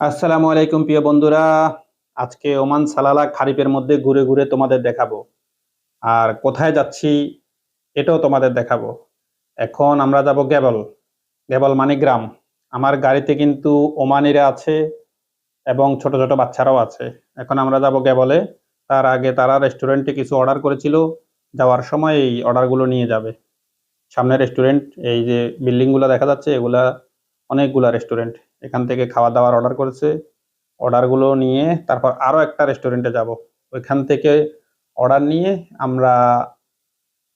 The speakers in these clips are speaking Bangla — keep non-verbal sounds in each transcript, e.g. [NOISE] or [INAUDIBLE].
আসসালামু আলাইকুম প্রিয় বন্ধুরা। আজকে ওমান সালালা খারিফের মধ্যে ঘুরে ঘুরে তোমাদের দেখাবো। আর কোথায় যাচ্ছি এটাও তোমাদের দেখাবো। এখন আমরা যাব গেবল গেবল মানে গ্রাম। আমার গাড়িতে কিন্তু ওমানিরা আছে এবং ছোট ছোট বাচ্চারাও আছে। এখন আমরা যাব গেবলে তার আগে তারা রেস্টুরেন্টে কিছু অর্ডার করেছিল। যাওয়ার সময় এই অর্ডারগুলো নিয়ে যাবে। সামনে রেস্টুরেন্ট, এই যে বিল্ডিংগুলো দেখা যাচ্ছে, এগুলা অনেকগুলা রেস্টুরেন্ট। এখান থেকে খাওয়া দাওয়ার অর্ডার করেছে অর্ডারগুলো নিয়ে তারপর আরও একটা রেস্টুরেন্টে যাব। ওইখান থেকে অর্ডার নিয়ে আমরা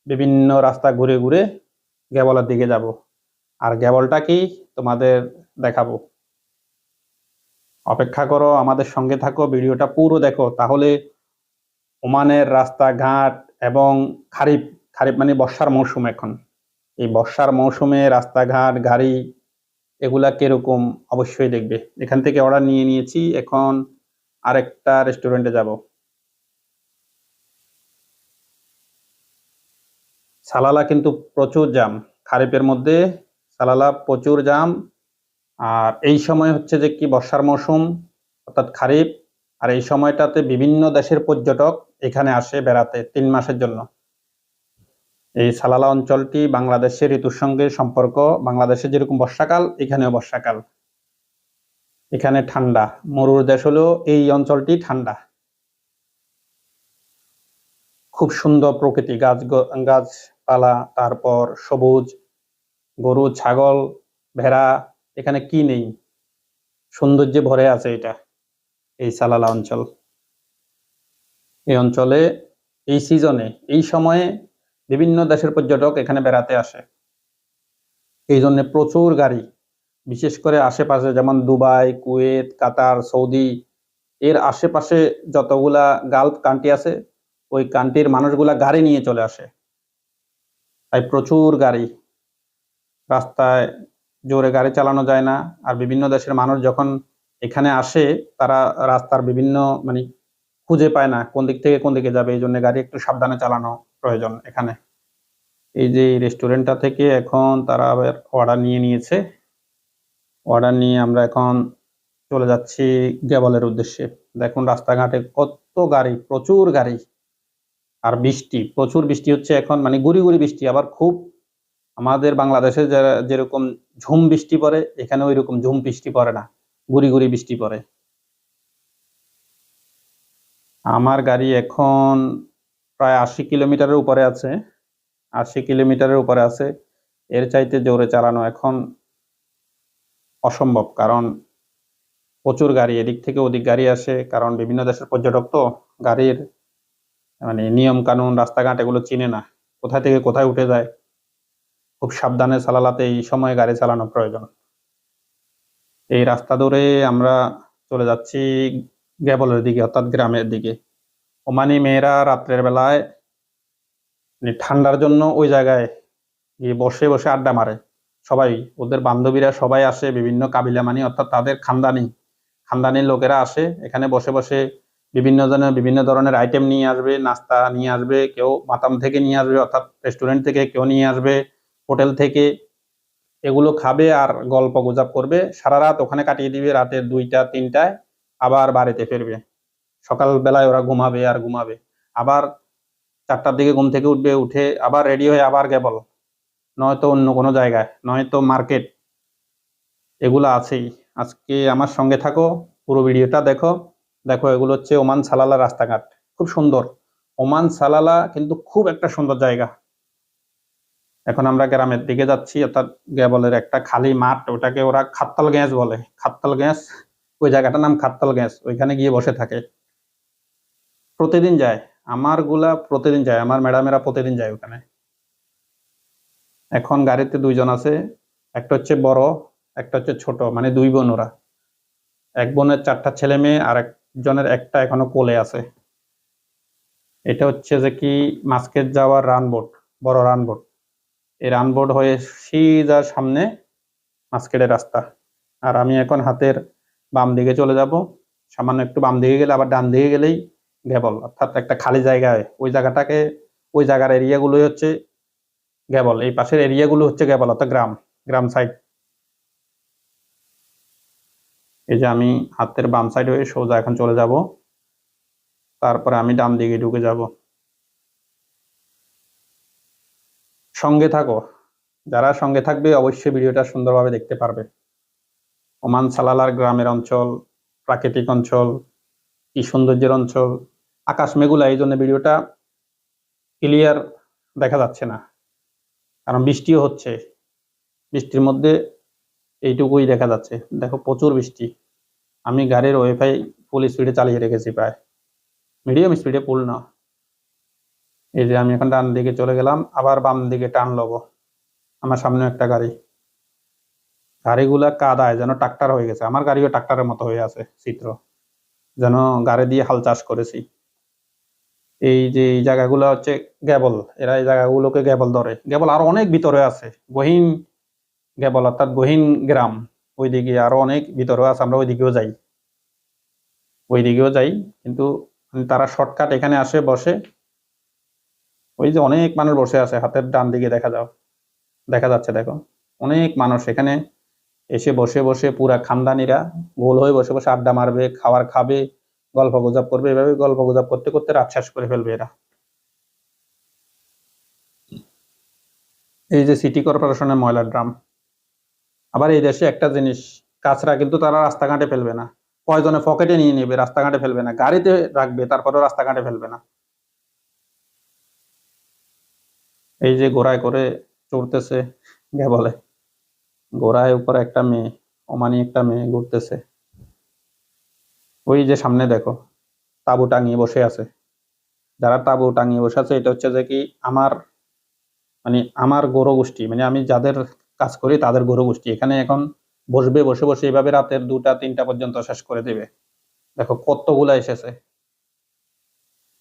বিভিন্ন রাস্তা ঘুরে ঘুরে গ্যাবলের দিকে যাব। আর গ্যাবলটা কি তোমাদের দেখাবো। অপেক্ষা করো, আমাদের সঙ্গে থাকো, ভিডিওটা পুরো দেখো। তাহলে ওমানের রাস্তাঘাট এবং খারিফ খারিফ মানে বর্ষার মৌসুম এখন। এই বর্ষার মৌসুমে রাস্তাঘাট, গাড়ি এগুলা কীরকম, অবশ্যই দেখবে। এখান থেকে অর্ডার নিয়ে নিয়েছি, এখন আরেকটা রেস্টুরেন্টে যাব। সালালা কিন্তু প্রচুর জাম খারিফের মধ্যে সালালা প্রচুর জাম আর এই সময় হচ্ছে যে কি বর্ষার মৌসুম, অর্থাৎ খারিফ, আর এই সময়টাতে বিভিন্ন দেশের পর্যটক এখানে আসে বেড়াতে তিন মাসের জন্য। এই সালালা অঞ্চলটি বাংলাদেশের ঋতুর সঙ্গে সম্পর্ক। বাংলাদেশে যেরকম বর্ষাকাল, এখানেও বর্ষাকাল। এখানে ঠান্ডা। মরুর দেশ হলো এই অঞ্চলটি ঠান্ডা। খুব সুন্দর প্রকৃতি। গাছ গাছপালা, তারপর সবুজ, গরু, ছাগল, ভেড়া, এখানে কি নেই? সৌন্দর্যে ভরে আছে এটা, এই সালালা অঞ্চল। এই অঞ্চলে এই সিজনে এই সময়ে বিভিন্ন দেশের পর্যটক এখানে বেড়াতে আসে। এই জন্য প্রচুর গাড়ি, বিশেষ করে আশেপাশে যেমন দুবাই, কুয়েত, কাতার, সৌদি, এর আশেপাশে যতগুলা গালফ কান্ট্রি আছে, ওই কান্ট্রির মানুষগুলা গাড়ি নিয়ে চলে আসে। তাই প্রচুর গাড়ি, রাস্তায় জোরে গাড়ি চালানো যায় না। আর বিভিন্ন দেশের মানুষ যখন এখানে আসে, তারা রাস্তার বিভিন্ন মানে খুঁজে পায় না, কোন দিক থেকে কোন দিকে যাবে এই জন্য গাড়ি একটু সাবধানে চালানো। প্রয়োজন এখানে। এই যে রেস্টুরেন্টটা থেকে এখন তারা আবার অর্ডার নিয়ে নিয়েছে। অর্ডার নিয়ে আমরা এখন চলে যাচ্ছি গেবলের উদ্দেশ্যে। দেখুন, রাস্তাঘাটে কত গাড়ি, প্রচুর গাড়ি। আর বৃষ্টি, প্রচুর বৃষ্টি হচ্ছে এখন মানে গুড়ি গুড়ি বৃষ্টি। আবার খুব আমাদের বাংলাদেশে যারা যেরকম ঝুম বৃষ্টি পড়ে, এখানে ওই রকম ঝুম বৃষ্টি পড়ে না। গুড়ি গুড়ি বৃষ্টি পড়ে। আমার গাড়ি এখন প্রায় আশি কিলোমিটারের উপরে আছে। আশি কিলোমিটারের উপরে আছে। এর চাইতে জোরে চালানো এখন অসম্ভব, কারণ প্রচুর গাড়ি, এদিক থেকে ওদিক গাড়ি আসে, কারণ বিভিন্ন দেশের পর্যটক তো গাড়ির মানে নিয়ম কানুন, রাস্তাঘাট এগুলো চিনে না। কোথা থেকে কোথায় উঠে যায়, খুব সাবধানে চালালাতে এই সময় গাড়ি চালানো প্রয়োজন। এই রাস্তা ধরে আমরা চলে যাচ্ছি গ্যাবলের দিকে, অর্থাৎ গ্রামের দিকে। ওমানি মেয়েরা রাত্রের বেলায় মানে ঠান্ডার জন্য ওই জায়গায় গিয়ে বসে বসে আড্ডা মারে। সবাই, ওদের বান্ধবীরা সবাই আসে, বিভিন্ন কাবিলা মানি অর্থাৎ তাদের খানদানি। খানদানির লোকেরা আসে, এখানে বসে বসে বিভিন্ন জনের বিভিন্ন ধরনের আইটেম নিয়ে আসবে, নাস্তা নিয়ে আসবে, কেউ মাতাম থেকে নিয়ে আসবে, অর্থাৎ রেস্টুরেন্ট থেকে কেউ নিয়ে আসবে, হোটেল থেকে। এগুলো খাবে আর গল্প গুজব করবে, সারা রাত ওখানে কাটিয়ে দিবে, রাতে দুইটা, তিনটায় আবার বাড়িতে ফিরবে। সকাল বেলায় ওরা ঘুমাবে আর ঘুমাবে। আবার চারটার দিকে ঘুম থেকে উঠবে, উঠে আবার রেডি হয়ে আবার গেবল। নয়তো অন্য কোনো জায়গায়, নয়তো মার্কেট এগুলো আছেই। আজকে আমার সঙ্গে থাকো, পুরো ভিডিওটা দেখো। দেখো, এগুলো হচ্ছে ওমান সালালা রাস্তাঘাট। খুব সুন্দর। ওমান সালালা কিন্তু খুব একটা সুন্দর জায়গা। এখন আমরা গ্রামের দিকে যাচ্ছি, অর্থাৎ গ্যাবলের একটা খালি মাঠ, ওটাকে ওরা খাত্তাল গ্যাস বলে। খাত্তাল গ্যাস, ওই জায়গাটার নাম খাত্তাল গ্যাস। ওইখানে গিয়ে বসে থাকে। প্রতিদিন যায়। আমারগুলা প্রতিদিন যায়। আমার ম্যাডামেরা প্রতিদিন যায় ওখানে। এখন গাড়িতে দুইজন আছে। একটা হচ্ছে বড়, একটা হচ্ছে ছোট মানে দুই বোন ওরা। এক বোনের চারটা ছেলে মেয়ে, আর একজনের একটা এখনও কোলে আছে। এটা হচ্ছে যে কি, মাস্কের যাওয়ার রান বোট বড় রান বোট এই রান বোট হয়ে সিধা সামনে মাস্কেটের রাস্তা। আর আমি এখন হাতের বাম দিকে চলে যাব। সামান্য একটু বাম দিকে গেলে, আবার ডান দিকে গেলেই গ্যাবল অর্থাৎ একটা খালি জায়গায় ওই জায়গাটাকে, ওই জায়গার এরিয়াগুলোই হচ্ছে গ্যাবল এই পাশের এরিয়াগুলো হচ্ছে গ্যাবল অর্থাৎ গ্রাম গ্রাম সাইড এই যে আমি হাতের বাম সাইড হয়ে সোজা এখন চলে যাব, তারপরে আমি ডান দিকে ঢুকে যাব। সঙ্গে থাকো, যারা সঙ্গে থাকবে অবশ্যই ভিডিওটা সুন্দরভাবে দেখতে পারবে। ওমান সালালার গ্রামের অঞ্চল, প্রাকৃতিক অঞ্চল, কি সৌন্দর্যের অঞ্চল আকাশ মেঘুলা, এই জন্য ভিডিওটা ক্লিয়ার দেখা যাচ্ছে না। কারণ বৃষ্টিও হচ্ছে। বৃষ্টির মধ্যে এইটুকুই দেখা যাচ্ছে। দেখো, প্রচুর বৃষ্টি। আমি গাড়ির ওয়াইফাই ফুল স্পিডে চালিয়ে রেখেছি প্রায়। মিডিয়াম স্পিডে ফুল না। এই যে আমি এখন ডান দিকে চলে গেলাম, আবার বাম দিকে টান লব। আমার সামনে একটা গাড়ি। গাড়িগুলা কাদায়, যেন ট্রাক্টার হয়ে গেছে। আমার গাড়িও ট্রাক্টারের মতো হয়ে আছে চিত্র যেন গাড়ি দিয়ে হাল চাষ করেছি। এই যে জায়গাগুলো হচ্ছে গ্যাবল, এরা এই জায়গাগুলোকে গ্যাবল ধরে। গ্যাবল আরও অনেক ভিতরে আছে, গহীন গ্যাবল অর্থাৎ গহীন গ্রাম, ওইদিকে আরও অনেক ভিতরে আছে, আমরা ওইদিকেও যাই। ওইদিকেও যাই, কিন্তু তারা শর্টকাট এখানে আসে, বসে। ওই যে অনেক মানুষ বসে আছে, হাতের ডান দিকে দেখা যাও, দেখা যাচ্ছে, দেখো। অনেক মানুষ এখানে এসে বসে বসে পুরা খানদানিরা গোল হয়ে বসে বসে আড্ডা মারবে, খাবার খাবে গল্প গুজব করবে। এভাবে গল্প গুজব করতে করতে রাত শেষ করে ফেলবে এরা। এই যে সিটি কর্পোরেশনের ময়লার ড্রাম। আবার এই দেশে একটা জিনিস কাঁচরা কিন্তু তারা রাস্তাঘাটে ফেলবে না। কয়জনে পকেটে নিয়ে নেবে, রাস্তাঘাটে ফেলবে না। গাড়িতে রাখবে, তারপরেও রাস্তাঘাটে ফেলবে না। এই যে ঘোড়ায় করে চড়তেছে গে বলে? ঘোড়ায় উপরে একটা মেয়ে অমানি একটা মেয়ে ঘুরতেছে। ওই যে সামনে দেখো, তাবু টাঙিয়ে বসে আছে। যারা তাবু টাঙিয়ে বসে আছে, এটা হচ্ছে যে কি আমার মানে আমার গৌর গোষ্ঠী মানে আমি যাদের কাজ করি তাদের গৌর গোষ্ঠী এখানে এখন বসবে, বসে বসে এইভাবে রাতের দুটা, তিনটা পর্যন্ত শেষ করে দেবে। দেখো কতগুলা এসেছে।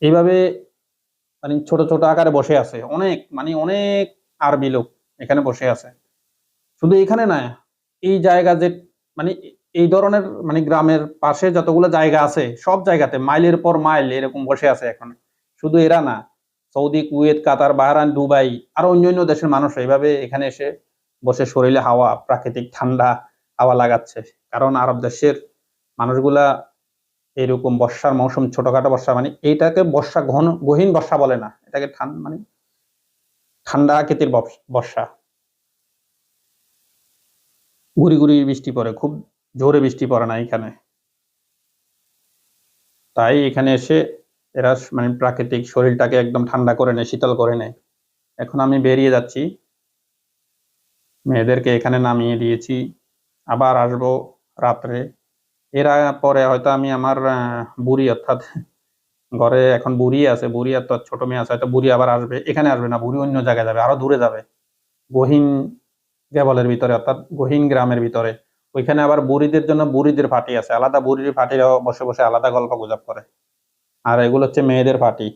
এইভাবে মানে ছোট ছোট আকারে বসে আছে। অনেক মানে অনেক আরবি লোক এখানে বসে আছে। শুধু এখানে না এই জায়গা যে মানে এই ধরনের মানে গ্রামের পাশে যতগুলো জায়গা আছে, সব জায়গাতে মাইলের পর মাইল এরকম বসে আছে এখন। শুধু এরা না, Saudi, Kuwait, Qatar Bahrain Dubai, আর অন্যান্য দেশের মানুষ এইভাবে এখানে এসে বসে শরীরে হাওয়া, প্রাকৃতিক ঠান্ডা হাওয়া লাগাচ্ছে। কারণ আরব দেশের মানুষগুলা এরকম বর্ষার মৌসুম, ছোটখাটো বর্ষা মানে এইটাকে বর্ষা ঘন, গহীন বর্ষা বলে না। এটাকে ঠান্ডা মানে ঠান্ডা আকৃতির বর্ষা। গুড়ি গুড়ি বৃষ্টি পড়ে, খুব জোরে বৃষ্টি পড়ে না এখানে। তাই এখানে এসে এরা মানে প্রাকৃতিক শরীরটাকে একদম ঠান্ডা করে নেয়, শীতল করে নেয়। এখন আমি বেরিয়ে যাচ্ছি। মেয়েদেরকে এখানে নামিয়ে দিয়েছি। আবার আসব রাত্রে। এর পরে হয়তো আমি আমার বুড়ি অর্থাৎ [LAUGHS] ঘরে এখন বুড়ি আছে। বুড়ি আর তোর ছোট মেয়ে আছে। হয়তো বুড়ি আবার আসবে। এখানে আসবে না, বুড়ি অন্য জায়গায় যাবে। আরও দূরে যাবে। গহীন কেবলের ভিতরে অর্থাৎ গহীন গ্রামের ভিতরে। ওইখানে আবার বুড়িদের জন্য বুড়িদের পার্টি আছে। আলাদা বুড়ির পার্টিরাও বসে বসে আলাদা গল্প গুজব করে। আর এগুলো হচ্ছে মেয়েদের পার্টি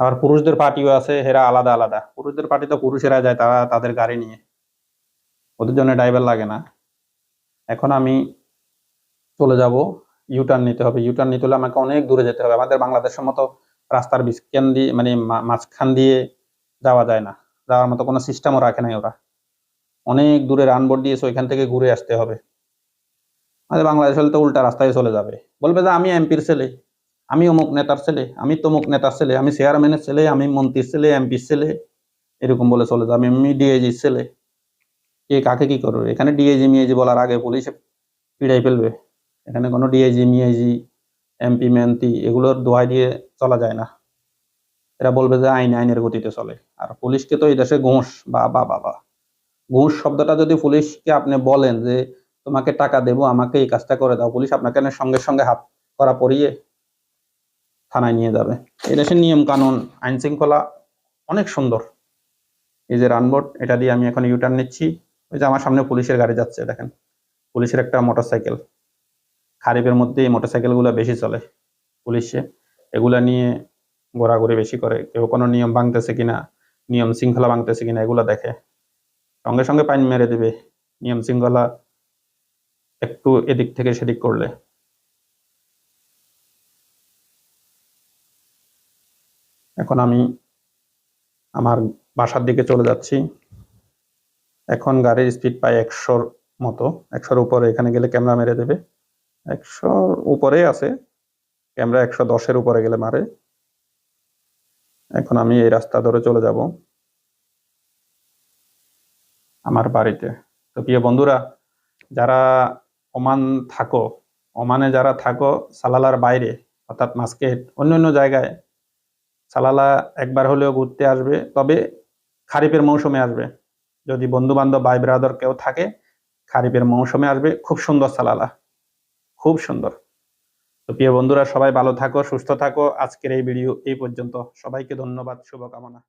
আবার পুরুষদের পার্টিও আছে, হেরা আলাদা আলাদা। পুরুষদের পার্টি তো পুরুষেরা যায়, তারা তাদের গাড়ি নিয়ে। ওদের জন্য ড্রাইভার লাগে না। এখন আমি চলে যাব। ইউটার্ন নিতে হবে। ইউটার্ন নিতে হলে আমাকে অনেক দূরে যেতে হবে। আমাদের বাংলাদেশের মতো রাস্তার বিস্কান দিয়ে মানে মাঝখান দিয়ে যাওয়া যায় না। যাওয়ার মতো কোনো সিস্টেমও রাখে নাই ওরা। অনেক দূরে রানবোর্ড দিয়েছে, ওইখান থেকে ঘুরে আসতে হবে। আমাদের বাংলাদেশ হলে তো উল্টা রাস্তায় চলে যাবে। বলবে যে আমি এমপির ছেলে, আমি অমুক নেতার ছেলে, আমি তমুক নেতার ছেলে, আমি চেয়ারম্যানের ছেলে, আমি মন্ত্রীর ছেলে এমপির ছেলে, এরকম বলে চলে যাবে। আমি ডিএজির ছেলে। কে কাকে কি করবে? এখানে ডিএজি মিএজি বলার আগে পুলিশে পিড়াই ফেলবে। এখানে কোনো ডিআইজি মিআইজি এমপি মেন্টি এগুলোর দোয়াই দিয়ে চলা যায় না। এরা বলবে যে আইন, আইনের গতিতে চলে। আর পুলিশকে তো এই দেশে ঘোষ, বা বা বাবা ঘুষ শব্দটা যদি পুলিশকে আপনি বলেন যে তোমাকে টাকা দেব, আমাকে এই কাজটা করে দাও, পুলিশ আপনাকে সঙ্গে সঙ্গে হাত করা পরিয়ে থানায় নিয়ে যাবে। এই দেশের নিয়ম কানুন আইন শৃঙ্খলা অনেক সুন্দর। এই যে রানবোর্ড এটা দিয়ে আমি এখন ইউটার্ন নিচ্ছি। ওই যে আমার সামনে পুলিশের গাড়ি যাচ্ছে, দেখেন। পুলিশের একটা মোটর সাইকেল খারিফের মধ্যে এই মোটর সাইকেলগুলো বেশি চলে পুলিশে। এগুলা নিয়ে ঘোরাঘুরি বেশি করে। কেউ কোনো নিয়ম ভাঙতেছে কিনা, নিয়ম শৃঙ্খলা ভাঙতেছে কিনা, এগুলো দেখে। সঙ্গে সঙ্গে পাইন মেরে দেবে। নিয়ম শৃঙ্খলা একটু এদিক থেকে সেদিক করলে। এখন আমি আমার বাসার দিকে চলে যাচ্ছি। এখন গাড়ির স্পিড পাই একশোর মতো। একশোর উপরে এখানে গেলে ক্যামেরা মেরে দেবে। একশোর উপরে আছে। ক্যামেরা একশো দশের উপরে গেলে মারে। এখন আমি এই রাস্তা ধরে চলে যাব। আমার বাড়িতে। তো প্রিয় বন্ধুরা, যারা ওমান থাকো, ওমানে যারা থাকো, সালালার বাইরে, অর্থাৎ মাস্কেট অন্য অন্য জায়গায়, সালালা একবার হলেও ঘুরতে আসবে, তবে খারিফের মৌসুমে আসবে। যদি বন্ধু বান্ধব ভাই ব্রাদার কেউ থাকে, খারিফের মৌসুমে আসবে, খুব সুন্দর সালালা, খুব সুন্দর। তো প্রিয় বন্ধুরা, সবাই ভালো থাকো, সুস্থ থাকো। আজকের এই ভিডিও এই পর্যন্ত। সবাইকে ধন্যবাদ, শুভকামনা।